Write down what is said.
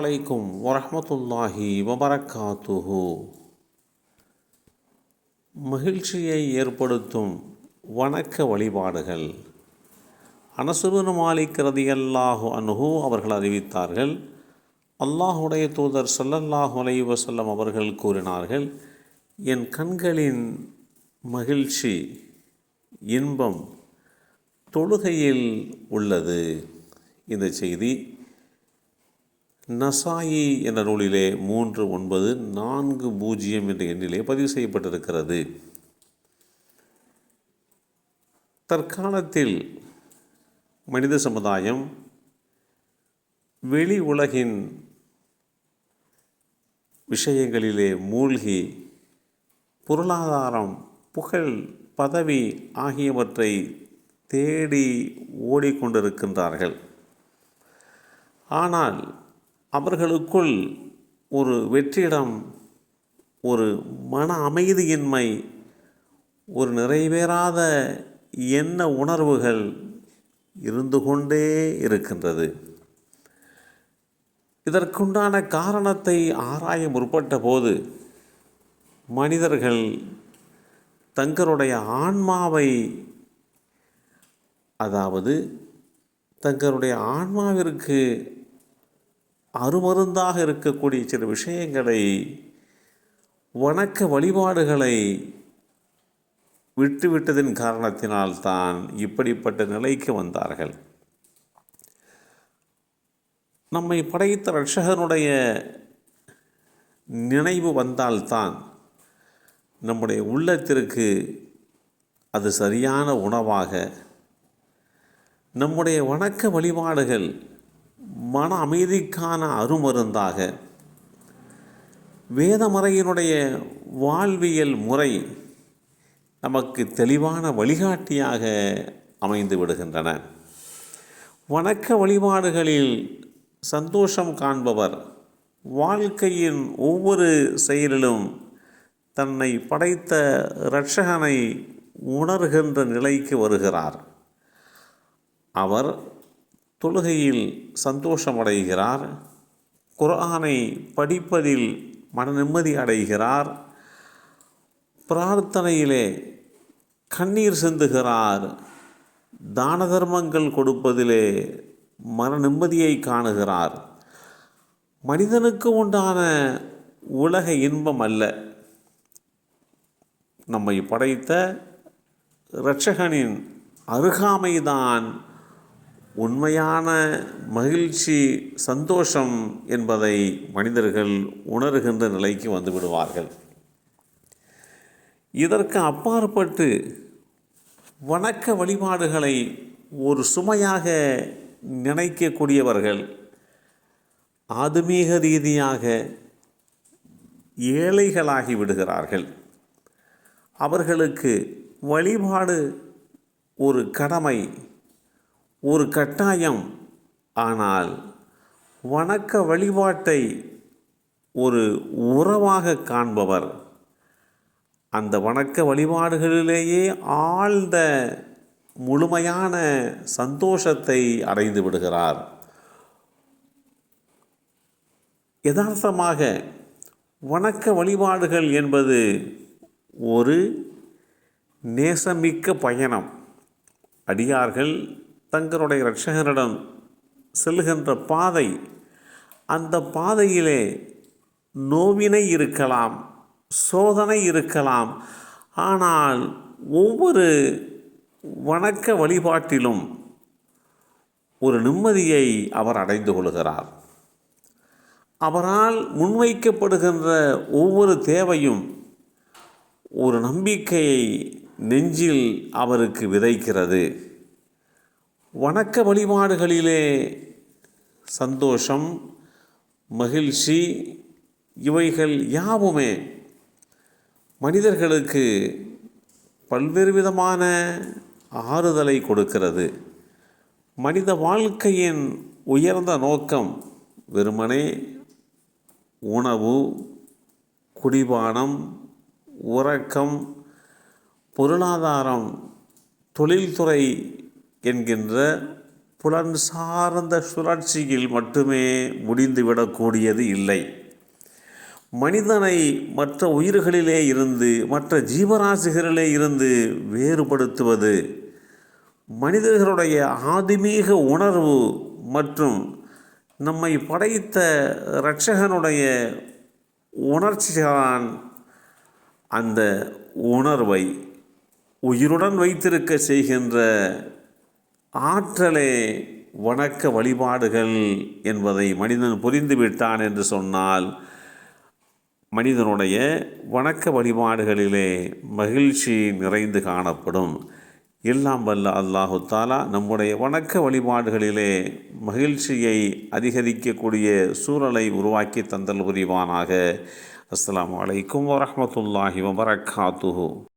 அலைக்கும் வரமத்துல்லாஹி வபரக்காத்துஹு மகிழ்ச்சியை ஏற்படுத்தும் வணக்க வழிபாடுகள். அனசுபுன் மாலிக் ரதியல்லாஹு அனுகு அவர்கள் அறிவித்தார்கள். அல்லாஹுடைய தூதர் சல்லல்லாஹு அலை வசல்லம் அவர்கள் கூறினார்கள் என் கண்களின் மகிழ்ச்சி இன்பம் தொழுகையில் உள்ளது. இந்த செய்தி நசாயி என்ற நூலிலே மூன்று ஒன்பது நான்கு பூஜ்ஜியம் என்ற எண்ணிலே பதிவு செய்யப்பட்டிருக்கிறது. தற்காலத்தில் மனித சமுதாயம் வெளி உலகின் விஷயங்களிலே மூழ்கி பொருளாதாரம் புகழ் பதவி ஆகியவற்றை தேடி ஓடிக்கொண்டிருக்கின்றார்கள். ஆனால் அவர்களுக்குள் ஒரு வெற்றிடம் ஒரு மன அமைதியின்மை ஒரு நிறைவேறாத எண்ண உணர்வுகள் இருந்து கொண்டே இருக்கின்றது. இதற்குண்டான காரணத்தை ஆராய முற்பட்ட போது மனிதர்கள் தங்களுடைய ஆன்மாவை அதாவது தங்களுடைய ஆன்மாவிற்கு அருமருந்தாக இருக்கக்கூடிய சில விஷயங்களை வணக்க வழிபாடுகளை விட்டுவிட்டதின் காரணத்தினால்தான் இப்படிப்பட்ட நிலைக்கு வந்தார்கள். நம்மை படைத்த ரட்சகனுடைய நினைவு வந்தால்தான் நம்முடைய உள்ளத்திற்கு அது சரியான உணவாக நம்முடைய வணக்க வழிபாடுகள் மன அமைதிக்கான அருமருந்தாக. வேதமறையினுடைய வாழ்வியல் முறை நமக்கு தெளிவான வழிகாட்டியாக அமைந்து விடுகின்றன. வணக்க வழிபாடுகளில் சந்தோஷம் காண்பவர் வாழ்க்கையின் ஒவ்வொரு செயலிலும் தன்னை படைத்த இரட்சகனை உணர்கின்ற நிலைக்கு வருகிறார். அவர் தொழுகையில் சந்தோஷமடைகிறார். குரானை படிப்பதில் மன நிம்மதி அடைகிறார். பிரார்த்தனையிலே கண்ணீர் சிந்துகிறார். தான தர்மங்கள் கொடுப்பதிலே மன நிம்மதியை காணுகிறார். மனிதனுக்கு உண்டான உலக இன்பம் அல்ல. நம்மை படைத்த இரட்சகனின் அருகாமைதான் உண்மையான மகிழ்ச்சி சந்தோஷம் என்பதை மனிதர்கள் உணர்கின்ற நிலைக்கு வந்து விடுவார்கள். இதற்கு அப்பாற்பட்டு வணக்க வழிபாடுகளை ஒரு சுமையாக நினைக்கக்கூடியவர்கள் ஆதுமீக ரீதியாக ஏழைகளாகி விடுகிறார்கள். அவர்களுக்கு வழிபாடு ஒரு கடமை ஒரு கட்டாயம். ஆனால் வணக்க வழிபாட்டை ஒரு உறவாக காண்பவர் அந்த வணக்க வழிபாடுகளிலேயே ஆழ்ந்த முழுமையான சந்தோஷத்தை அடைந்து விடுகிறார். யதார்த்தமாக வணக்க வழிபாடுகள் என்பது ஒரு நேசமிக்க பயணம். அடியார்கள் தங்களுடைய இரட்சகரிடம் செல்கின்ற பாதை அந்த பாதையிலே நோவினை இருக்கலாம் சோதனை இருக்கலாம். ஆனால் ஒவ்வொரு வணக்க வழிபாட்டிலும் ஒரு நிம்மதியை அவர் அடைந்து கொள்கிறார். அவரால் முன்வைக்கப்படுகின்ற ஒவ்வொரு தேவையும் ஒரு நம்பிக்கையை நெஞ்சில் அவருக்கு விதைக்கிறது. வணக்க வழிபாடுகளிலே சந்தோஷம் மகிழ்ச்சி இவைகள் யாவுமே மனிதர்களுக்கு பல்வேறு விதமான ஆறுதலை கொடுக்கிறது. மனித வாழ்க்கையின் உயர்ந்த நோக்கம் வெறுமனே உணவு குடிபானம் உறக்கம் பொருளாதாரம் தொழில்துறை என்கின்ற புலன் சார்ந்த சுழற்சியில் மட்டுமே முடிந்துவிடக்கூடியது இல்லை. மனிதனை மற்ற உயிர்களிலே இருந்து மற்ற ஜீவராசிகளிலே இருந்து வேறுபடுத்துவது மனிதர்களுடைய ஆதிமீக உணர்வு மற்றும் நம்மை படைத்த இரட்சகனுடைய உணர்ச்சிதான் அந்த உணர்வை உயிருடன் வைத்திருக்க செய்கின்ற ஆற்றலே வணக்க வழிபாடுகள் என்பதை மனிதன் புரிந்துவிட்டான் என்று சொன்னால் மனிதனுடைய வணக்க வழிபாடுகளிலே மகிழ்ச்சி நிறைந்து காணப்படும். எல்லாம் வல்ல அல்லாஹு தாலா நம்முடைய வணக்க வழிபாடுகளிலே மகிழ்ச்சியை அதிகரிக்கக்கூடிய சூழலை உருவாக்கி தந்தல் புரிவானாக. அஸ்லாம் வலைக்கம் வரமத்துல்லாஹி வபரகாத்துஹு.